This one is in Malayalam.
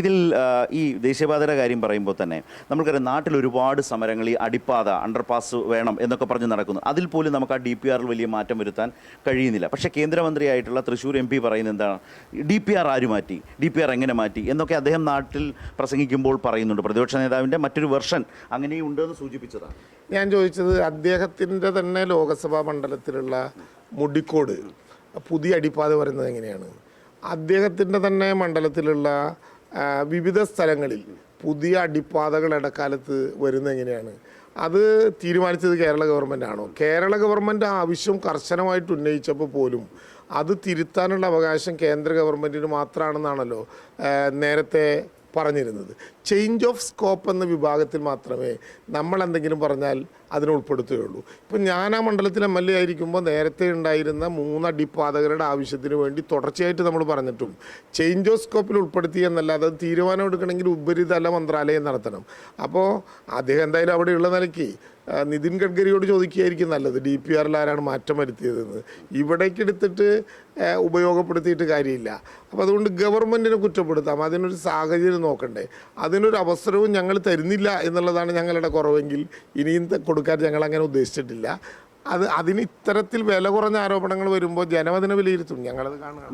ഇതിൽ ഈ ദേശീയപാതയുടെ കാര്യം പറയുമ്പോൾ തന്നെ നമുക്കറിയാം നാട്ടിൽ ഒരുപാട് സമരങ്ങൾ ഈ അടിപ്പാത അണ്ടർപാസ് വേണം എന്നൊക്കെ പറഞ്ഞ് നടക്കുന്നു. അതിൽ പോലും നമുക്ക് ആ ഡി പി ആറിൽ വലിയ മാറ്റം വരുത്താൻ കഴിയുന്നില്ല. പക്ഷേ കേന്ദ്രമന്ത്രിയായിട്ടുള്ള തൃശ്ശൂർ എം പി പറയുന്നത് എന്താണ്? ഡി പി ആർ ആര് മാറ്റി? ഡി പി ആർ എങ്ങനെ മാറ്റി? എന്നൊക്കെ അദ്ദേഹം നാട്ടിൽ പ്രസംഗിക്കുമ്പോൾ പറയുന്നുണ്ട്. പ്രതിപക്ഷ നേതാവിന്റെ മറ്റൊരു വെർഷൻ അങ്ങനെയും ഉണ്ടെന്ന് സൂചിപ്പിച്ചതാണ്. ഞാൻ ചോദിച്ചത് അദ്ദേഹത്തിന്റെ തന്നെ ലോകസഭാ മണ്ഡലത്തിലുള്ള മുടിക്കോട് പുതിയ അടിപ്പാത പറയുന്നത് എങ്ങനെയാണ്? അദ്ദേഹത്തിന്റെ തന്നെ മണ്ഡലത്തിലുള്ള വിവിധ സ്ഥലങ്ങളിൽ പുതിയ അടിപ്പാതകൾ ഇടക്കാലത്ത് വരുന്ന എങ്ങനെയാണ്? അത് തീരുമാനിച്ചത് കേരള ഗവൺമെന്റ് ആണോ? കേരള ഗവൺമെന്റ് ആവശ്യം കർശനമായിട്ട് ഉന്നയിച്ചപ്പോൾ പോലും അത് തിരുത്താനുള്ള അവകാശം കേന്ദ്ര ഗവൺമെന്റിന് മാത്രമാണെന്നാണല്ലോ നേരത്തെ പറഞ്ഞിരുന്നത്. ചേഞ്ച് ഓഫ് സ്കോപ്പ് എന്ന വിഭാഗത്തിൽ മാത്രമേ നമ്മൾ എന്തെങ്കിലും പറഞ്ഞാൽ അതിനെ ഉൾപ്പെടുത്തുകയുള്ളൂ. ഇപ്പം ഞാൻ ആ മണ്ഡലത്തിൽ എം എൽ എ ആയിരിക്കുമ്പോൾ നേരത്തെ ഉണ്ടായിരുന്ന മൂന്ന് അടിപ്പാതകരുടെ ആവശ്യത്തിന് വേണ്ടി തുടർച്ചയായിട്ട് നമ്മൾ പറഞ്ഞിട്ടും ചേഞ്ച് ഓഫ് സ്കോപ്പിൽ ഉൾപ്പെടുത്തി എന്നല്ലാതെ അത് തീരുമാനം എടുക്കണമെങ്കിൽ ഉപരിതല മന്ത്രാലയം നടത്തണം. അപ്പോൾ അദ്ദേഹം എന്തായാലും അവിടെയുള്ള നിലയ്ക്ക് നിതിൻ ഗഡ്കരിയോട് ചോദിക്കുകയായിരിക്കും നല്ലത്. ഡി പി ആറിൽ ആരാണ് മാറ്റം വരുത്തിയതെന്ന്. ഇവിടേക്ക് എടുത്തിട്ട് ഉപയോഗപ്പെടുത്തിയിട്ട് കാര്യമില്ല. അപ്പോൾ അതുകൊണ്ട് ഗവൺമെന്റിനെ കുറ്റപ്പെടുത്താം. അതിനൊരു സാഹചര്യം നോക്കണ്ടേ. അതിനൊരു അവസരവും ഞങ്ങൾ തരുന്നില്ല എന്നുള്ളതാണ് ഞങ്ങളുടെ കുറവെങ്കിൽ ഇനിയും ത- കൊടുക്കാൻ ഞങ്ങൾ അങ്ങനെ ഉദ്ദേശിച്ചിട്ടില്ല. അത് അതിന് ഇത്തരത്തിൽ വില കുറഞ്ഞ ആരോപണങ്ങൾ വരുമ്പോൾ ജനം അതിനെ വിലയിരുത്തും. ഞങ്ങളത് കാണുക.